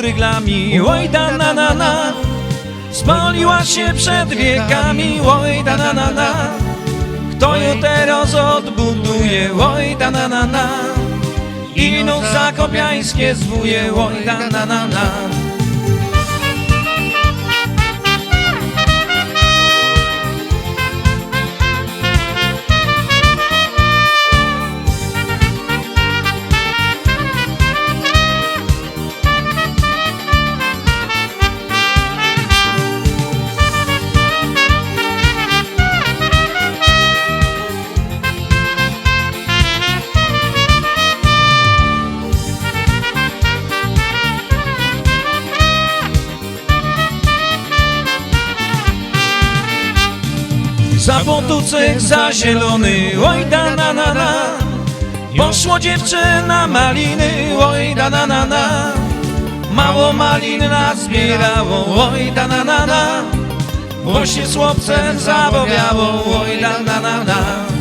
nos ma pod ryglami, oj da na na na. Spaliła się przed wiekami, oj da na na na. Kto ją teraz odbuduje, oj da na na na. I nos zakopiańskie zwuje, oj da na na na. Potucek, za zielony, oj da na na na. Poszło dziewczyna maliny, oj da na na na. Mało malin nazbierało, oj da na na na. Bo się z zabawiało, oj da na na na.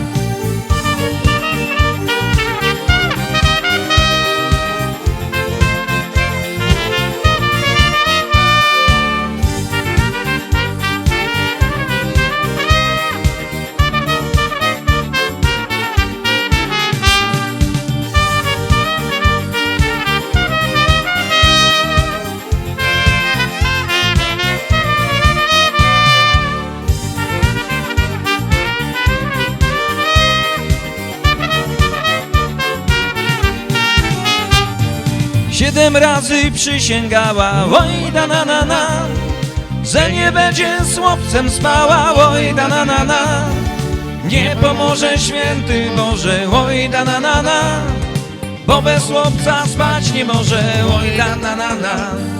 Siedem razy przysięgała, oj da na na na Że nie będzie z chłopcem spała, oj da na na na. Nie pomoże święty Boże, oj da na na na Bo bez chłopca spać nie może, oj da na na na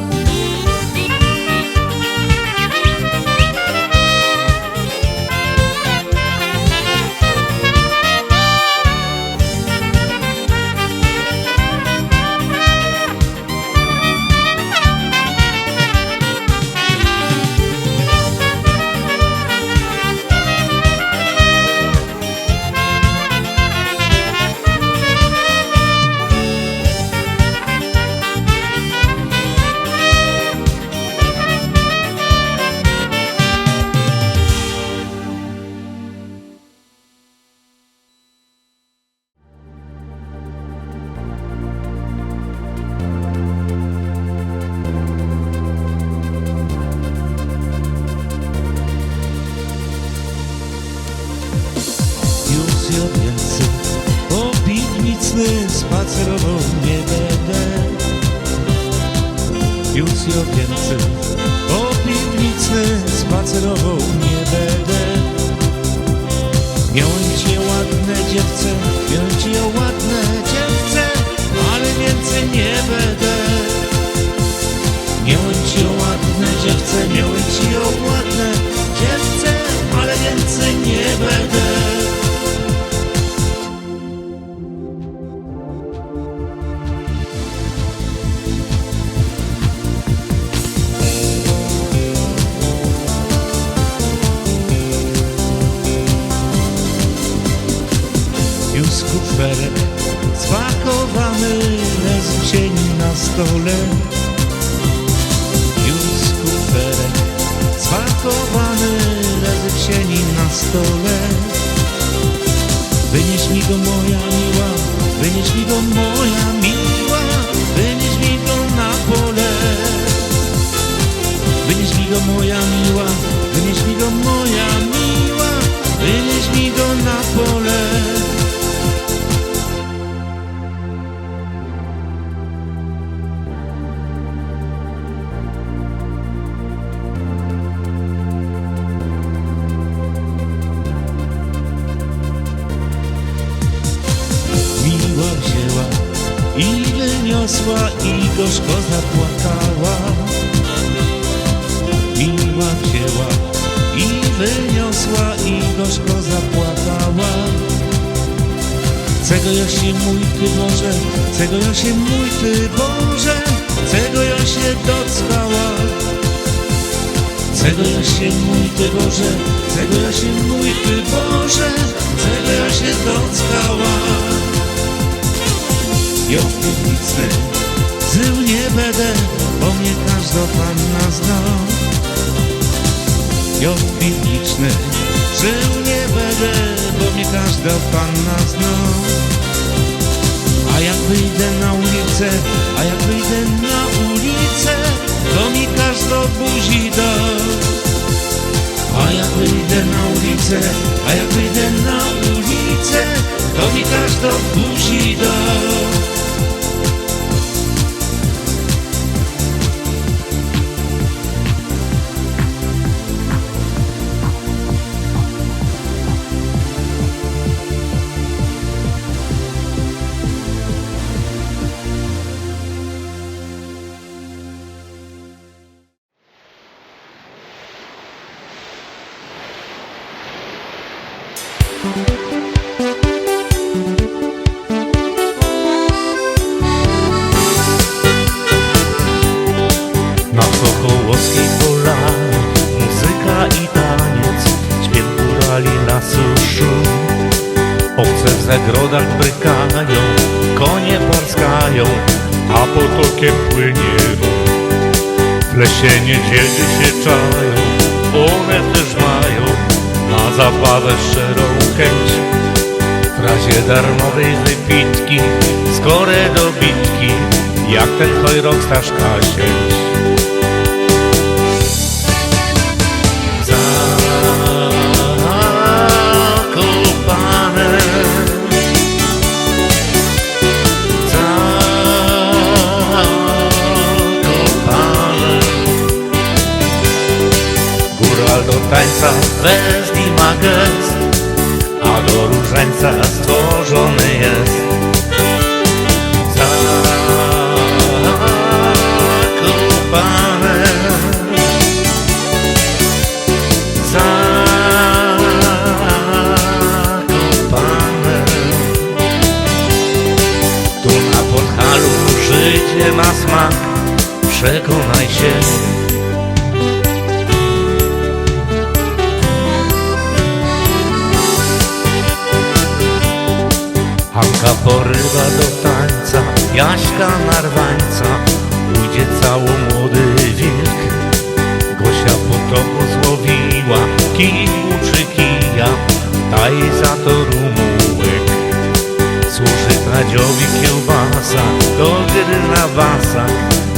spacerował nie będę. Już ja więcej po piwnicy spacerował nie będę. Miałem cię ładne dziewczę, miałem cię ładne Już kuferek spakowany, leży sieni na stole. Już kuferek spakowany, leży sieni na stole. Wynieś mi go moja miła, wynieś mi go moja miła, wynieś mi go na pole. Wynieś mi go moja miła, wynieś mi go moja miła, wynieś mi go na pole. Wyniosła i gorzko zapłakała. Miła wzięła i wyniosła i gorzko zapłakała. Czego ja się mój Ty Boże, czego ja się mój Ty Boże, czego ja się dockała. Czego ja się mój Ty Boże, czego ja się mój Ty Boże, czego ja się dockała. Ja w piwnicy Zył nie będę, bo mnie każda panna zna. Piotr Piwniczny Żył nie będę, bo mnie każda panna zna. A jak wyjdę na ulicę, a jak wyjdę na ulicę To mi każda buzi da. A jak wyjdę na ulicę, a jak wyjdę na ulicę To mi każda buzi da konie parskają, a potokiem płynie. W lesie niedzieli się czają, one też mają na zabawę szczerą chęć. W razie darmowej wypitki, skore do bitki, jak ten chojrok Staszka sieć. Tańca west i ma gest A do różańca stworzony jest Zakopane zakopane. Tu na Podhalu życie ma smak, przekonaj się. Porywa do tańca, Jaśka narwańca, ujdzie cało młody wilk. Gosia potopu złowiła, kij uczy kija, daj za to rumułek. Służy Tadziowi kiełbasa, do gry na basach,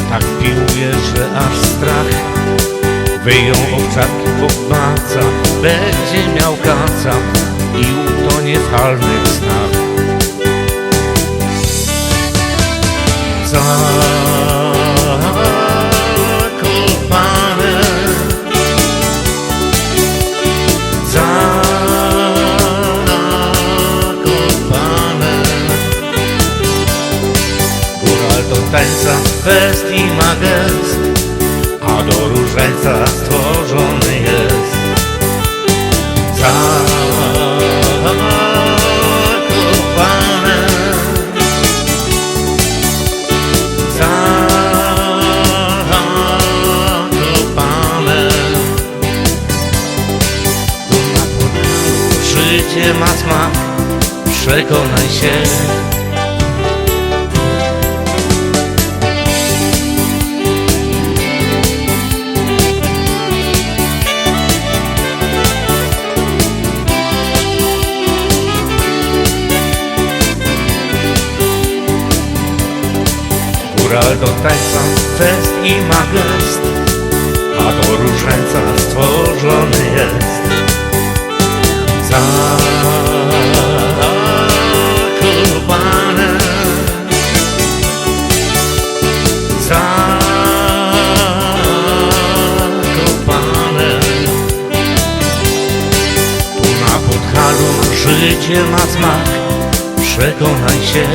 tak piłuje, że aż strach. Wyją owczarki pogmaca, będzie miał kaca i utonie w halnych snach. Zakopane do tańca fest i ma gest A do różańca stworzony jest. Zakopane Zakopane Tu na Podhalu życie ma smak Przekonaj się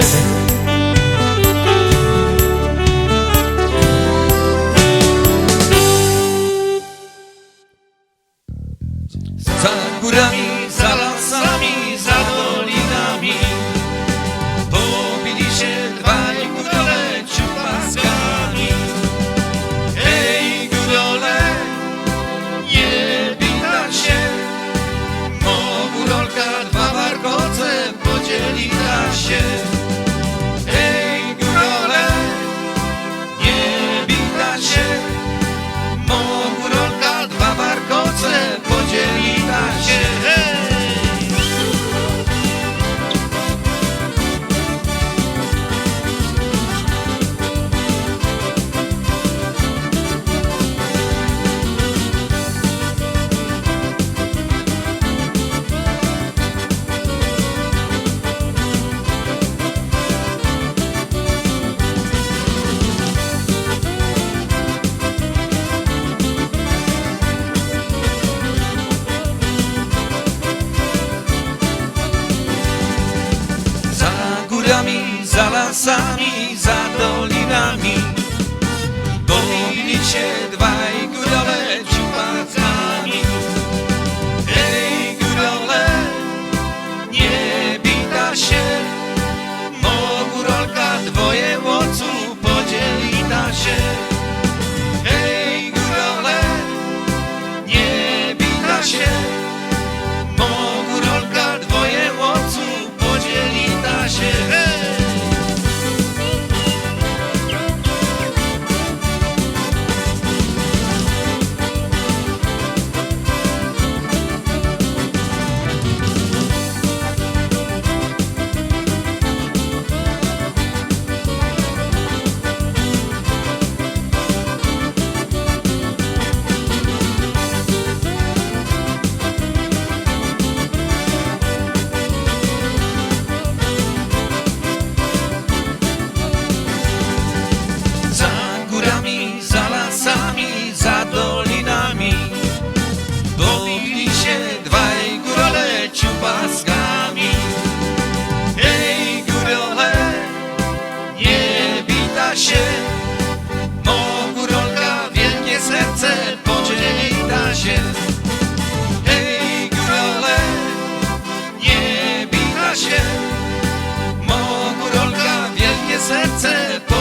se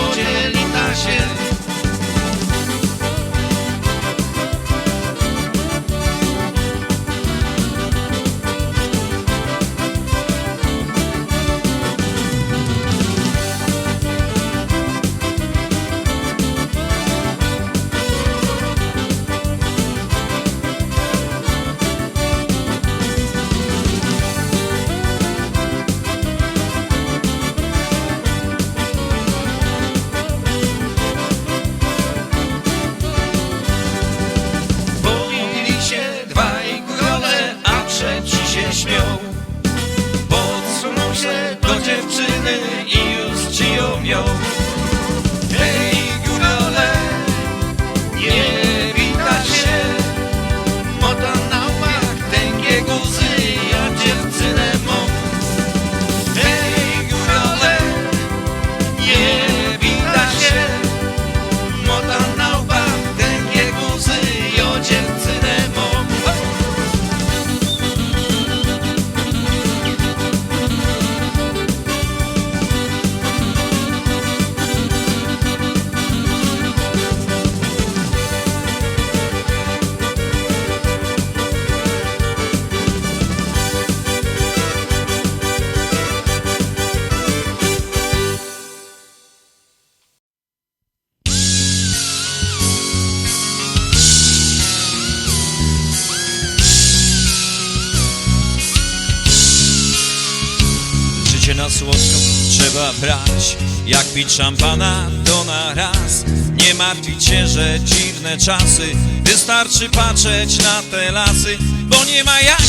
trzeba brać Jak pić szampana to na raz. Nie martwić się, że dziwne czasy Wystarczy patrzeć na te lasy Bo nie ma jak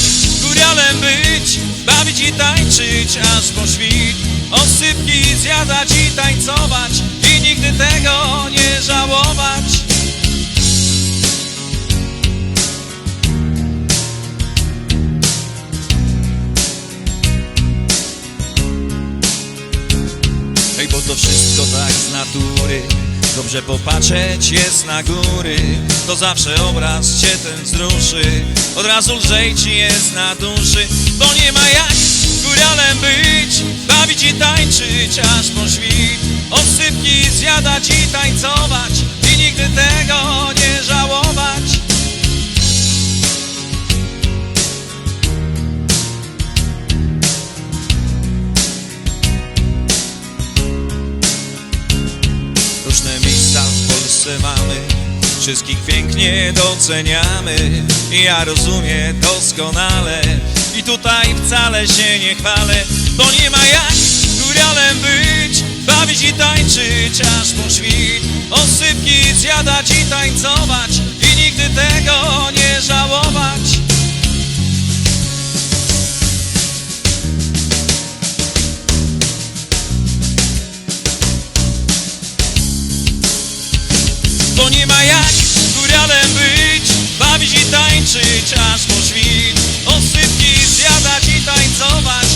góralem być Bawić i tańczyć aż po świt. Osypki zjadać i tańcować I nigdy tego nie żałować to tak z natury. Dobrze popatrzeć jest na góry. To zawsze obraz cię ten wzruszy. Od razu lżej ci jest na duszy Bo nie ma jak góralem być. Bawić i tańczyć aż po świt. Osypki zjadać i tańcować I nigdy tego nie żałować Wszystkich pięknie doceniamy. Ja rozumiem doskonale I tutaj wcale się nie chwalę Bo nie ma jak góralem być Bawić i tańczyć aż po świt. Osypki zjadać i tańcować I nigdy tego nie żałować Bo nie ma jak góralem być Bawić i tańczyć aż po świt. Osypki zjadać i tańcować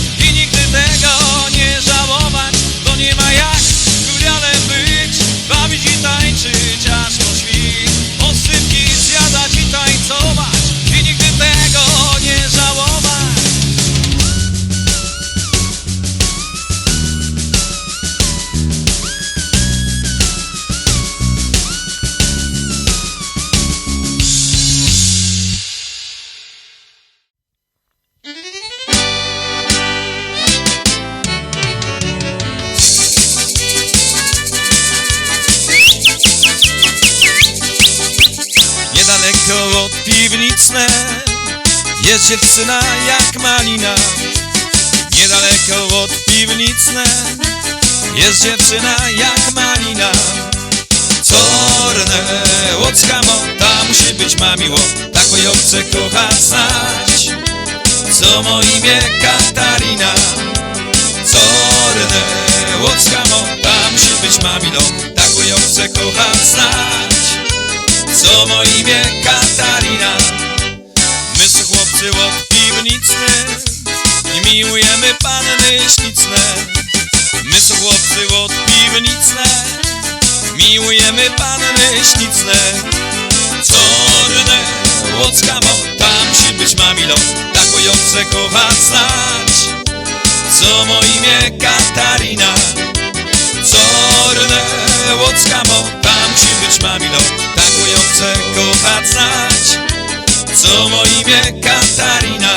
Jak malina. Niedaleko od piwniczne Jest dziewczyna jak malina. Czorne łocka ta musi być mamiło Taką ją chcę kochać Co mo imię Katarina? Czorne łocka ta musi być mamilą Taką ją chcę kochać co mo imię Katarina? Chłopcy od piwniczny I miłujemy panny śliczne. My są chłopcy od piwniczne Miłujemy panny śliczne. Czorne łocka mo Tam musi być mamilą Taką ją chcę kochać znać. Co mo imię Katarina? Czorne łocka mo Tam musi być mamilą Taką ją chcę kochać znać Co mo imię Katarina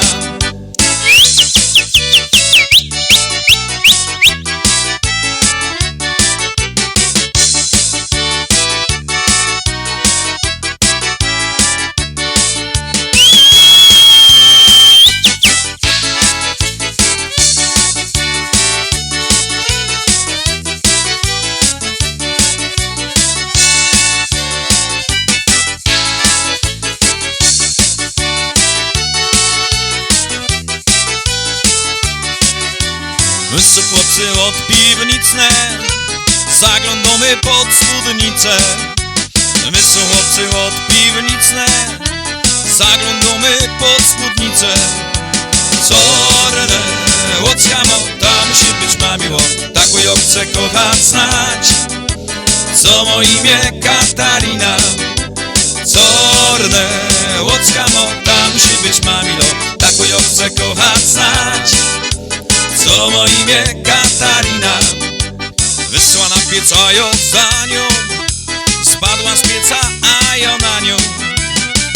piwniczne Zaglądamy pod spódnicę. My są chłopcy od piwniczne Zaglądamy pod spódnicę. Czorne łocka mo Ta musi być mamiło Taką ją chcę kochać znać. Co mo imię Katarina? Czorne łocka mo Ta musi być mamilo Taką ją chcę kochać znać co mo imię Katarina? Wysłana w pieca ją za nią Spadła z pieca, a ja na nią.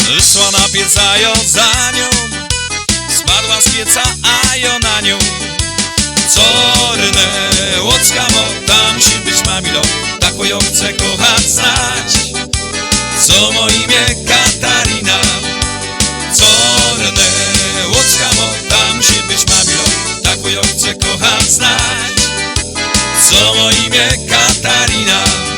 Wysłana pieca ją za nią Spadła z pieca, a ja na nią. Czorne łocka mo Tam musi być mamilą Taką ją chcę kochać znać. Co mo imię Katarina? Czorne łocka mo Tam musi być mamilą smakujące kocham znać. Co o imię Katarina?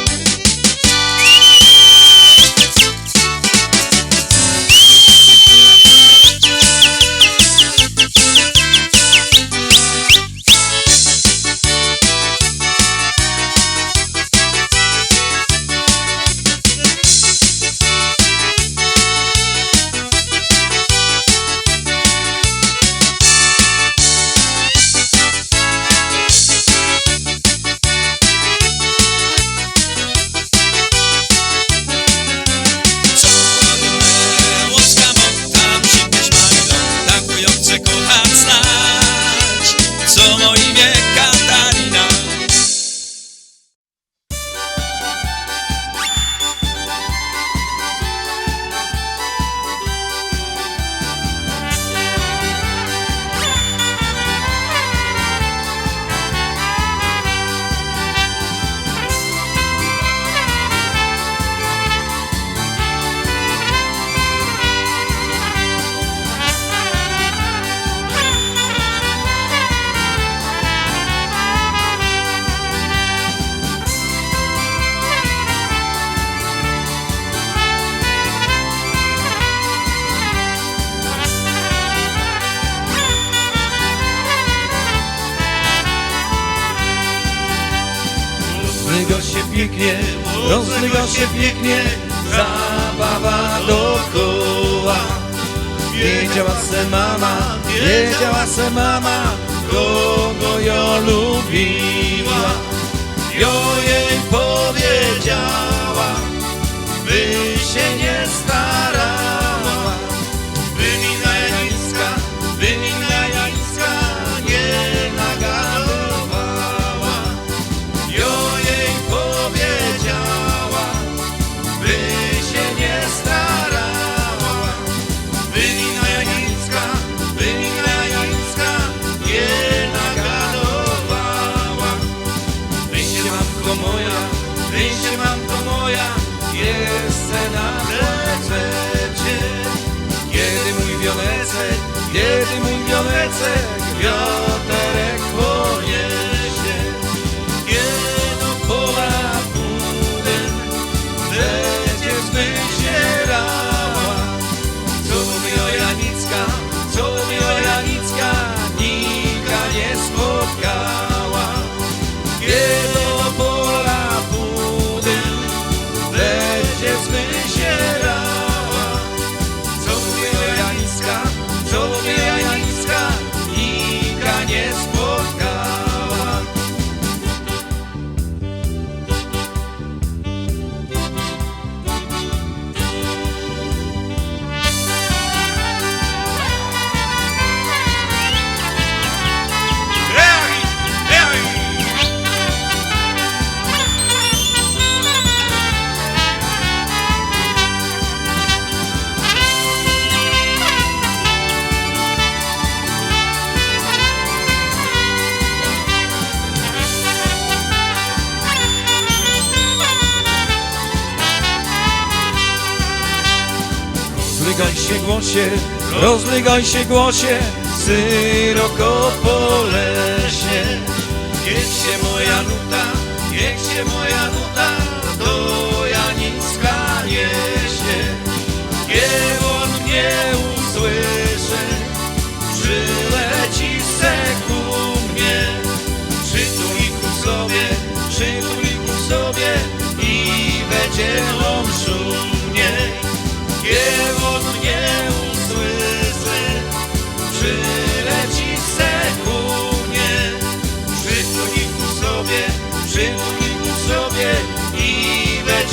Się pięknie, zabawa dookoła. Wiedziała se mama, wiedziała se mama, kogo ja lubiła. Jo jej powiedziała, by się nie starała. Rozlygaj się głosie, rozlygaj się głosie, syroko po lesie. Niech się moja nuta, niech się moja nuta do Janicka niesie. Niech on mnie usłyszy, przyleci se ku mnie. Przytuliku sobie, przytuliku sobie i będzie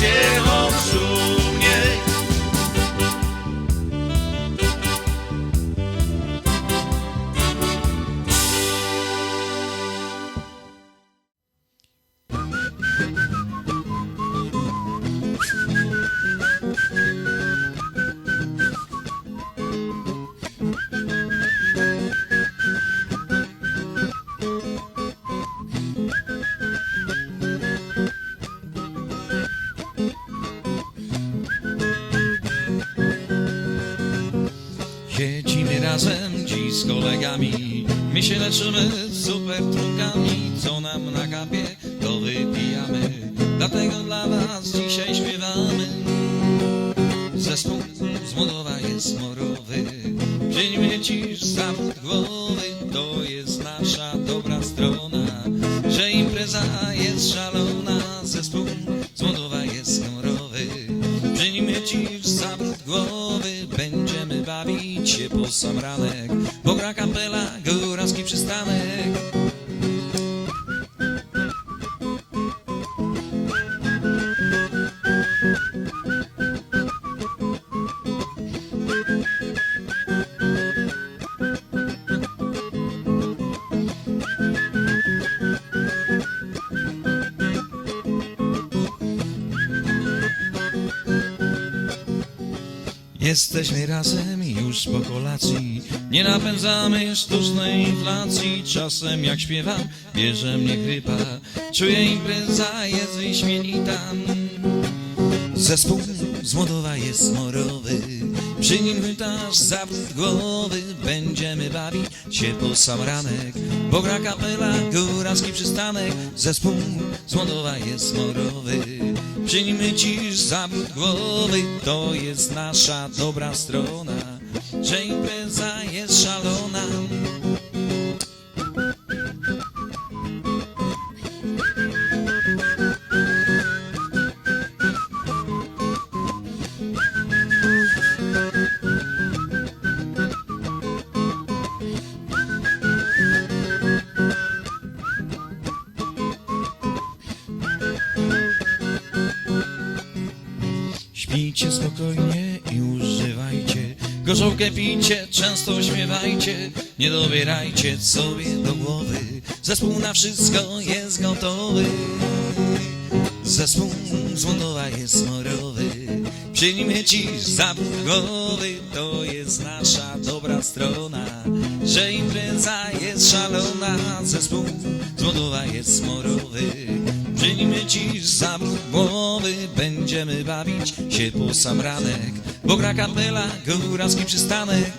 i będzie razem dziś z kolegami. My się leczymy super trunkami po sam ranek. Bo gra kapela, góralski przystanek. Jesteśmy razem po kolacji? Nie napędzamy sztucznej inflacji. Czasem jak śpiewam, bierze mnie grypa Czuję impreza jest wyśmienita. Zespół z Młodowa jest morowy Przy nim wytaż zawrót głowy. Będziemy bawić się po sam ranek. Bo gra kapela, góralski przystanek. Zespół z Młodowa jest morowy Przy nim cisz zawrót głowy. To jest nasza dobra strona Że impreza jest szalona Gorzałkę pijcie, często śmiewajcie Nie dobierajcie sobie do głowy. Zespół na wszystko jest gotowy. Zespół z Łądowa jest morowy. Przy nim cisz zawód głowy To jest nasza dobra strona Że impreza jest szalona Zespół z Łądowa jest morowy Nim cisz zawrót głowy Będziemy bawić się po sam ranek. Bo gra kapela, góralski przystanek